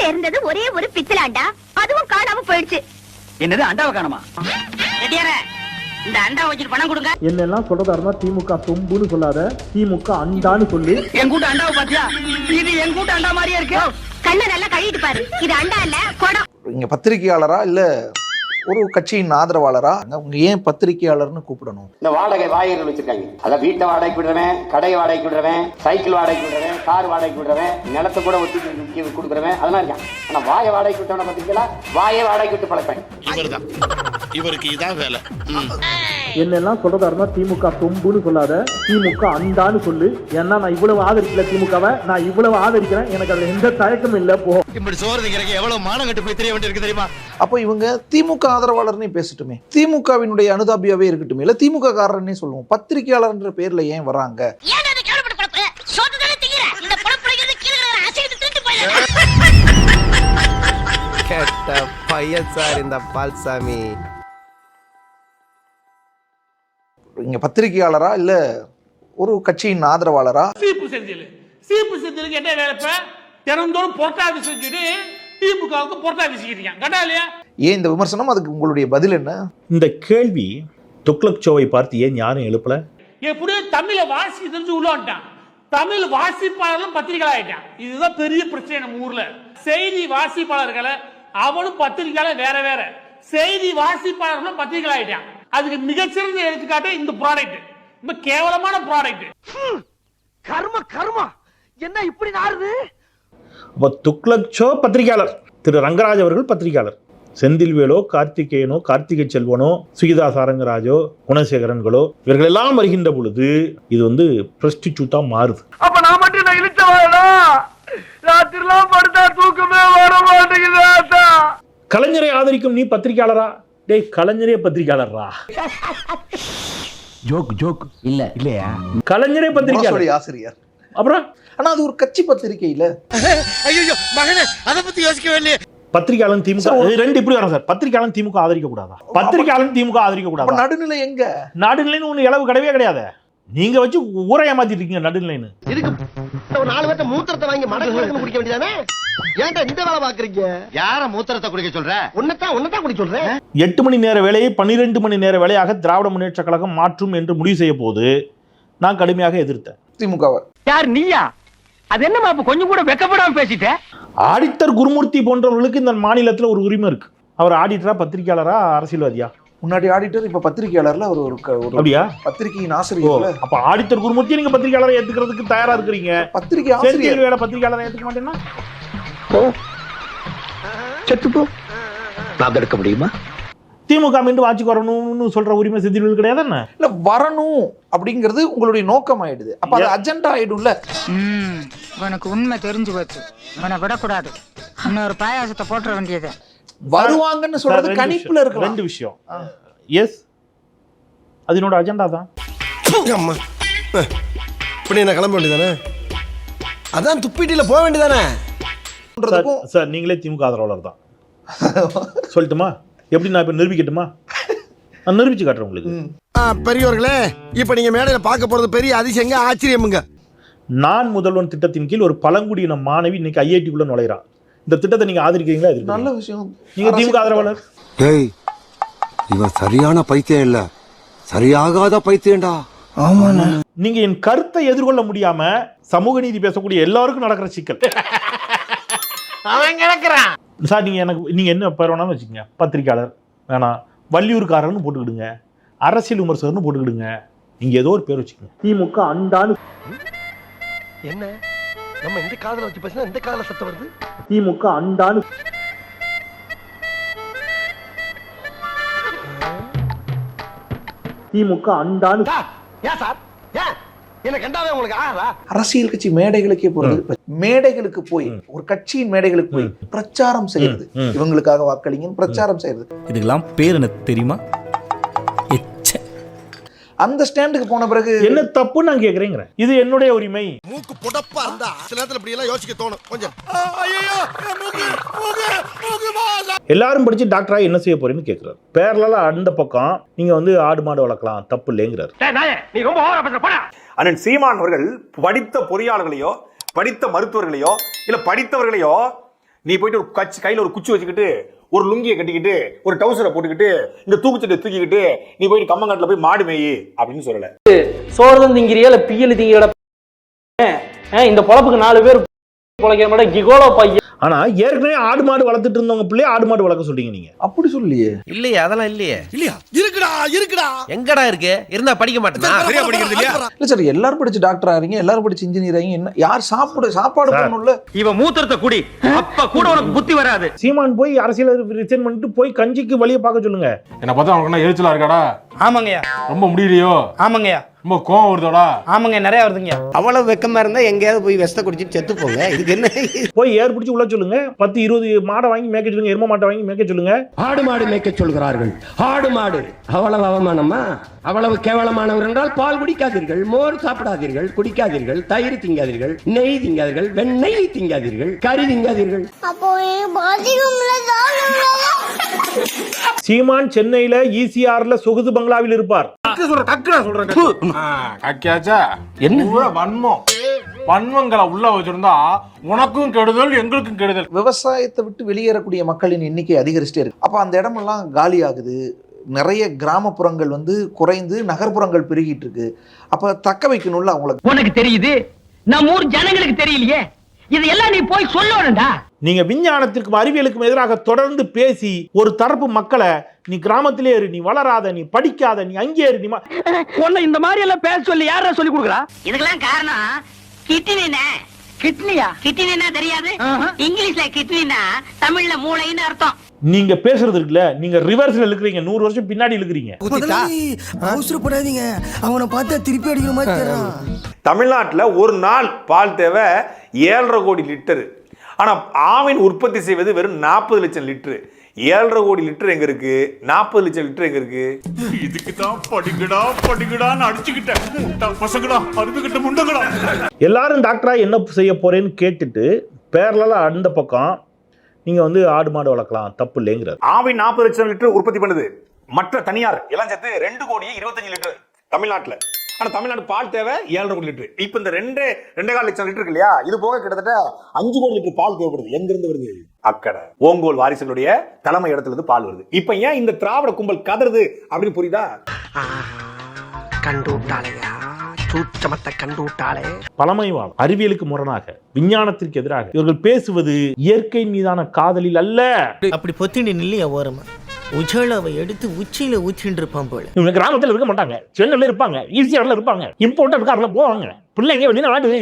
வீட்ல இருந்தது ஒரே ஒரு பித்தலாண்டா அதுவும் காணாம போயிடுச்சு. என்னது அண்டாவை காணுமா? இந்த அண்டா வச்சுட்டு பணம் கொடுங்க. என்னெல்லாம் சொல்றதா இருந்தா திமுக சொம்புன்னு சொல்லாத திமுக அண்டான்னு சொல்லு. என் கூட்ட அண்டாவை பாத்தியா இது என் கூட்ட அண்டா மாதிரியே இருக்கு. கண்ணை நல்லா கழுவிட்டு பாரு. இது அண்டா இல்ல குடம். இங்க பத்திரிகையாளரா இல்ல ஒரு கட்சியின் ஆதரவாளரா? அவங்க ஏன் பத்திரிகையாளர்னு கூப்பிடணும்? இந்த வாடகை வாயர்கள் வச்சிருக்காங்க. அதான் வீட்டை வாடகைக்கு விடுறவன் கடையை வாடகைக்கு விடுறவன் சைக்கிள் வாடகைக்கு விடுறவன் கார் வாடகைக்கு விடுறவன் நிலத்தை கூட ஒத்தி கொடுக்குறவன் அதெல்லாம் இருக்கான். ஆனா வாய வாடகைக்கு விட்டவன பாத்தீங்களா வாயை வாடகைக்கு விட்டு பழப்பேன் இவர்தான். இவருக்கு இதான் வேலை. என்னெல்லாம் சொல்றதா இருந்தா திமுக சொம்புன்னு சொல்லாத திமுக அண்டான்னு சொல்லு. ஏன்னா நான் இவ்வளவு ஆதரிக்கல திமுகவை நான் இவ்வளவு ஆதரிக்கிறேன். எனக்கு அதுல எந்த தயக்கமும் இல்ல போ. இப்படி சோறு திங்கிறக்கு எவ்வளவு மானம் கட்டு போய் தெரிய வேண்டியிருக்கு தெரியுமா? அப்போ இவங்க திமுக ஆதரவாளர்னே பேசட்டுமே. திமுகவினுடைய அனுதாபியாவே இருக்கட்டுமே. இல்ல திமுக காரர்னே சொல்லுவோம். பத்திரிகையாளர்ன்ற பேர்ல ஏன் வராங்க? கெட்ட பையன் சார் இந்த பால்சாமி. இங்க பத்திரிகையாளரா இல்ல ஒரு கட்சியின் ஆதரவாளரா? சீப்பு செந்தில். சீப்பு செந்திலுக்கு என்ன வேலைப்ப தினந்தோறும் பொருட்டா ஆஃபீஸ் வச்சுட்டு திமுகவுக்கு பொருட்டா இருக்கான். கட்டா இல்லையா? ஏன் இந்த விமர்சனம்? அதுக்கு உங்களுடைய பதில் என்ன? இந்த கேள்வி துக்ளக் ஷோவை பார்த்து ஏன் யாரும் எழுப்பல? எப்படியோ தமிழை வாசி தெரிஞ்சு உள்ள வந்துட்டான். தமிழ் வாசிப்பாளர்களும் பத்திரிகையாளர் ஆயிட்டான். இதுதான் பெரிய பிரச்சனை நம்ம ஊர்ல. செய்தி வாசிப்பாளர்களை அவனும் பத்திரிகையாளர் வேற வேற. செய்தி வாசிப்பாளர்களும் பத்திரிகையாளர் ஆயிட்டான். அதுக்கு மிகச்சிறந்த எடுத்துக்காட்டு இந்த ப்ராடக்ட் ரொம்ப கேவலமான ப்ராடக்ட் கர்ம கர்மா. என்ன இப்படி நாருது அப்போ துக்ளக் ஷோ பத்திரிகையாளர். திரு ரங்கராஜ் அவர்கள் பத்திரிகையாளர். செந்தில்வேலோ கார்த்திகேயனோ கார்த்திகை செல்வனோ சுகிதா சாரங்கராஜோ குணசேகரன்களோ இவர்கள் எல்லாம் வருகின்ற பொழுது இது வந்து பிரஸ்டிடியூட்டா மாறுது. அப்ப நான் மட்டும் நான் இழுச்ச வாழா ராத்திரிலாம் படுத்தா தூக்கமே வர மாட்டேங்குது கலைஞரை ஆதரிக்கும் நீ பத்திரிகையாளரா? டேய் கலைஞரே பத்திரிகையாளரா ஜோக் ஜோக். இல்ல. இல்லையா? கலைஞரே பத்திரிகையாளர் ஆசிரியர். அப்புறம்? ஆனா அது ஒரு கட்சி பத்திரிகை இல்ல ஐயோ மகனே அதை பத்தி யோசிக்கவே இல்லையே. பத்திரிகையாளன் திமுக ரெண்டு இப்படி வரும் சார். பத்திரிகையாளன் திமுக ஆதரிக்க கூடாதா பத்திரிகையாளன் திமுக ஆதரிக்க கூடாதா நடுநிலை எங்க? நடுநிலைன்னு ஒண்ணு இளவு கிடையவே கிடையாது. நீங்க வச்சு ஊரை ஏமாத்திட்டு இருக்கீங்க நடுநிலைன்னு. இதுக்கு ஒரு நாலு பேர்த்த மூத்திரத்தை வாங்கி மடக்கு குடிக்க வேண்டியதானே? ஏன்டா இந்த வேலை பாக்குறீங்க யார மூத்திரத்தை குடிக்க சொல்ற? உன்னதான் உன்னதான் குடிக்க சொல்றேன் எட்டு மணி நேர வேலையை பன்னிரெண்டு மணி நேர வேலையாக திராவிட முன்னேற்ற கழகம் மாற்றும் என்று முடிவு செய்ய போது நான் கடுமையாக எதிர்த்தேன். திமுகவை. யார் நீயா? அது என்னமா இப்ப கொஞ்சம் கூட வெக்கப்படாம பேசிட்ட? ஆடிட்டர் குருமூர்த்தி போன்றவர்களுக்கு இந்த மாநிலத்தில் ஒரு உரிமை இருக்கு. அவர் ஆடிட்டரா பத்திரிகையாளரா அரசியல்வாதியா? முன்னாடி ஆடிட்டர் இப்ப பத்திரிகையாளர்ல ஒரு ஒரு அப்படியா? பத்திரிகையின் ஓ ஆசிரியர்ல அப்ப ஆடிட்டர் குருமூர்த்தி நீங்க பத்திரிகையாளரை ஏத்துக்கிறதுக்கு தயாரா இருக்கிறீங்க? பத்திரிகை ஆசிரியர். பத்திரிகையாளரை ஏத்துக்க மாட்டேன்னா? செத்துப்போ. நான் எடுக்க முடியுமா? திமுக மீண்டும் ஆட்சிக்கு வரணும்னு சொல்ற உரிமை செந்தில் கிடையாது என்ன? இல்ல வரணும் அப்படிங்கிறது உங்களுடைய நோக்கம் ஆயிடுது அப்ப அது அஜெண்டா ஆயிடும்ல? உனக்கு உண்மை தெரிஞ்சு போச்சு. இவனை விடக்கூடாது. இன்னொரு பாயாசத்தை போட்டுற வேண்டியது. வருவாங்கன்னு சொல்றது கணிப்புல. இருக்கலாம். ரெண்டு விஷயம். எஸ் அது என்னோட அஜெண்டா தான். அம்மா. இப்படி என்ன கிளம்ப வேண்டியதானே அதான் துப்பிட்டில போக வேண்டியதானே பண்றதுக்கும் சார் நீங்களே திமுக ஆதரவாளர் தான். சொல்லட்டுமா? எப்படி நான் இப்ப நிரூபிக்கட்டுமா? நான் நிரூபிச்சு காட்டுறேன் உங்களுக்கு. பெரியவர்களே இப்ப நீங்க மேடையில பார்க்க போறது பெரிய அதிசயங்க ஆச்சரியமுங்க. நான் முதல்வன் திட்டத்தின் கீழ் ஒரு பழங்குடியின மாணவி இன்னைக்கு ஐஐடிக்குள்ள நுழைகிறான் இந்த திட்டத்தை நீங்க ஆதரிக்கிறீங்களா நல்ல எதிர்க்கிறீங்களா? விஷயம். நீங்க திமுக ஆதரவாளர்? டேய் இவன் சரியான பைத்தியம் இல்ல. சரியாகாத பைத்தியம்டா. நீங்க என் கருத்தை எதிர்கொள்ள முடியாம சமூக நீதி பேசக்கூடிய எல்லாருக்கும் நடக்கிற சிக்கல். அவன் கிடக்குறான். சார் நீங்க எனக்கு நீங்க என்ன பேர் வேணாலும் வச்சுக்கோங்க. பத்திரிக்கையாளர் வேணாம் வள்ளியூர்காரர்னு போட்டுக்கிடுங்க. அரசியல் விமர்சகர்னு போட்டுக்கிடுங்க. நீங்க ஏதோ ஒரு பேர் வச்சுக்கோங்க. திமுக அண்டான்னு. என்ன? நம்ம இந்த காதல வச்சு பேசினா இந்த காதல சத்தம் வருது? திமுக அண்டான்னு. திமுக அண்டான்னு. ஏன் சார்? ஏன்? அரசியல் கட்சி மேடைகளுக்கே போறது மேடைகளுக்கு போய் ஒரு கட்சியின் மேடைகளுக்கு போய் பிரச்சாரம் செய்யறது. இவங்களுக்காக வாக்களிங்கன்னு பிரச்சாரம் செய்யறது. இதுக்கெல்லாம் பேர் என்ன தெரியுமா? அந்த ஸ்டாண்டுக்கு போன பிறகு என்ன தப்பு நான் கேக்குறேங்கிறேன் இது என்னுடைய உரிமை. மூக்கு புடப்பா இருந்தா சில நேரத்துல இப்படி எல்லாம் யோசிக்க தோணும் கொஞ்சம். எல்லாரும் படிச்சு டாக்டரா என்ன செய்ய போறேன்னு கேக்குறாரு. பேரலால அந்த பக்கம் நீங்க வந்து ஆடு மாடு வளர்க்கலாம் தப்பு இல்லைங்கிறாரு. நீ ரொம்ப ஓவரா பேசுற போடா. அண்ணன் சீமான் அவர்கள் படித்த பொறியாளர்களையோ படித்த மருத்துவர்களையோ இல்ல படித்தவர்களையோ நீ போயிட்டு ஒரு கச்சி கையில ஒரு குச்சி வச்சுக்கிட்டு ஒரு லுங்கியை கட்டிக்கிட்டு ஒரு டவுசரை போட்டுக்கிட்டு இந்த தூக்குச்சட்டை தூக்கிக்கிட்டு நீ போயிட்டு கம்மங்காட்டுல போய் மாடு மேயி அப்படின்னு சொல்லலை. சோறு திங்கிறியா இல்லை பியல் திங்கிற இந்த பொழப்புக்கு நாலு பேர் பொழைக்கிற மாட்டேன் கிகோலோ பையன் ஆனா ஏற்கனவே ஆடு மாடு வளர்த்துட்டு இருந்தவங்க பிள்ளைய ஆடு மாடு வளர்க்க சொல்றீங்க நீங்க. அப்படி சொல்லியே. இல்லையே அதெல்லாம் இல்லையே. இல்லையா? இருக்குடா இருக்குடா. எங்கடா இருக்கு? இருந்தா படிக்க மாட்டேனா? சரியா படிக்கிறது இல்லையா? இல்ல சார் எல்லாரும் படிச்சு டாக்டர் ஆறீங்க எல்லாரும் படிச்சு இன்ஜினியர் ஆறீங்க என்ன? யார் சாப்பிட சாப்பாடு. பண்ணணும்ல? இவன் மூத்திரத்தை குடி. அப்ப கூட உனக்கு புத்தி வராது. சீமான் போய் அரசியல் ரிசைன் பண்ணிட்டு போய் கஞ்சிக்கு வழியை பார்க்க சொல்லுங்க. என்ன பார்த்தா என்ன எரிச்சலா இருக்காடா? ஆமாங்கய்யா. ரொம்ப முடியலையோ? ஆமாங்கய்யா. ரொம்ப கோவம் வருதோடா? ஆமாங்க நிறைய வருதுங்க அவ்வளவு வெக்கமா இருந்தா எங்கேயாவது போய் விஷத்தை குடிச்சிட்டு செத்து போங்க. இதுக்கு என்ன? போய் ஏர் பிடிச்சி உள்ள சொல்லுங்க. பத்து இருபது மாடை வாங்கி மேய்க்க சொல்லுங்க. எரும மாட்டை வாங்கி மேய்க்க சொல்லுங்க. ஆடு மாடு மேய்க்க சொல்கிறார்கள். ஆடு மாடு. அவ்வளவு அவமானமா? அவ்வளவு கேவலமானவர் என்றால் பால் குடிக்காதீர்கள் மோர் சாப்பிடாதீர்கள் குடிக்காதீர்கள் தயிர் திங்காதீர்கள் நெய் திங்காதீர்கள் வெண்ணெய் திங்காதீர்கள் கறி திங்காதீர்கள். அப்போ சீமான் சென்னையில ஈசிஆர்ல சொகுது பங்களாவில் இருப்பார். என்ன? வன்மம். வன்மங்களை உள்ள வச்சிருந்தா உனக்கும் கெடுதல் எங்களுக்கும் கெடுதல். விவசாயத்தை விட்டு வெளியேறக்கூடிய மக்களின் எண்ணிக்கை அதிகரிச்சுட்டே இருக்கு. அப்ப அந்த இடமெல்லாம் காலி ஆகுது நிறைய கிராமப்புறங்கள் வந்து குறைந்து நகர்ப்புறங்கள் பெருகிட்டு இருக்கு. அப்ப தக்க வைக்கணும்ல அவங்களுக்கு உனக்கு தெரியுது? நம்ம ஊர் ஜனங்களுக்கு தெரியலையே. இதெல்லாம் நீ போய் சொல்லணும்டா. நீங்க விஞ்ஞானத்திற்கும் அறிவியலுக்கும் எதிராக தொடர்ந்து பேசி ஒரு தரப்பு மக்களை நீ கிராமத்திலே இரு நீ வளராத நீ படிக்காத நீ அங்கே இரு நீ உன்னை இந்த மாதிரி எல்லாம் பேச சொல்லி யாரா சொல்லி கொடுக்குறா? இதுக்கெல்லாம் காரணம் கிட்னினே. கிட்னியா? கிட்னினா தெரியாது. இங்கிலீஷ்ல கிட்னினா தமிழ்ல மூளைன்னு அர்த்தம். நீங்க பேசுறது இருக்குல்ல நீங்க ரிவர்ஸ்ல இருக்கிறீங்க நூறு வருஷம் பின்னாடி இருக்கிறீங்க அவசரப்படாதீங்க அவனை பார்த்தா திருப்பி அடிக்கிற மாதிரி தமிழ்நாட்டில் ஒரு நாள் பால் தேவை ஏழரை கோடி லிட்டரு. ஆனா ஆவின் உற்பத்தி செய்வது வெறும் நாற்பது லட்சம் லிட்டரு. ஏழரை கோடி லிட்டர் எங்க இருக்கு? நாற்பது லட்சம் லிட்டர் எங்க இருக்கு? இதுக்கு தான் படிக்கடா படிக்கடான்னு அடிச்சுக்கிட்டேன் பசங்கடா அறுதுகிட்ட முண்டங்கடா எல்லாரும் டாக்டரா என்ன செய்ய போறேன்னு கேட்டுட்டு பேரலால அந்த பக்கம் நீங்க வந்து ஆடு மாடு வளர்க்கலாம் தப்பு இல்லைங்கிறார் ஆவின் நாற்பது லட்சம் லிட்டர் உற்பத்தி பண்ணுது. மற்ற தனியார் எல்லாம் சேர்த்து ரெண்டு கோடியே இருபத்தஞ்சு லிட்டர் தமிழ்நாட்டுல. ஆனா தமிழ்நாடு பால் தேவை ஏழரை கோடி லிட்டர். இப்ப இந்த ரெண்டு ரெண்டே கால் லட்சம் லிட்டர் இல்லையா இது போக கிட்டத்தட்ட அஞ்சு கோடி லிட்டர் பால் தேவைப்படுது. எங்க இருந்து வருது? அக்கடை. ஓங்கோல் வாரிசுகளுடைய தலைமை இடத்துல இருந்து பால் வருது. இப்ப ஏன் இந்த திராவிட கும்பல் கதறுது அப்படின்னு புரியுதா? கண்டு விட்டாளையா சூச்சமத்தை கண்டு விட்டாளே பழமைவாதம் அறிவியலுக்கு முரணாக விஞ்ஞானத்திற்கு எதிராக இவர்கள் பேசுவது இயற்கை மீதான காதலில் அல்ல. அப்படி பொத்திண்டி நில்லையா ஓரமா? உஜாலாவை எடுத்து உச்சியில ஊற்றிட்டு இருப்பான் போல. இவங்க கிராமத்தில் இருக்க மாட்டாங்க. சென்னையில் இருப்பாங்க. ஈஸியாரில் இருப்பாங்க. இம்போர்ட்டட் காரில் போவாங்க. பிள்ளைங்க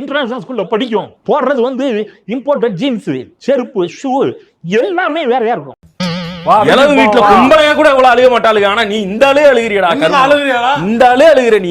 இன்டர்நேஷனல் ஸ்கூலில் படிக்கும். போடுறது வந்து இம்போர்ட்டட் ஜீன்ஸ் செருப்பு ஷூ எல்லாமே வேற வேற இருக்கும் இளவு வீட்டுல கும்பலையா கூட இவ்வளவு அழுக மாட்டாளுங்க. ஆனா நீ இந்த ஆளே அழுகிறியடா அழுகுறியாடா? இந்த ஆளே அழுகிற நீ.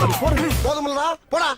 போதுமில்லடா. போடா.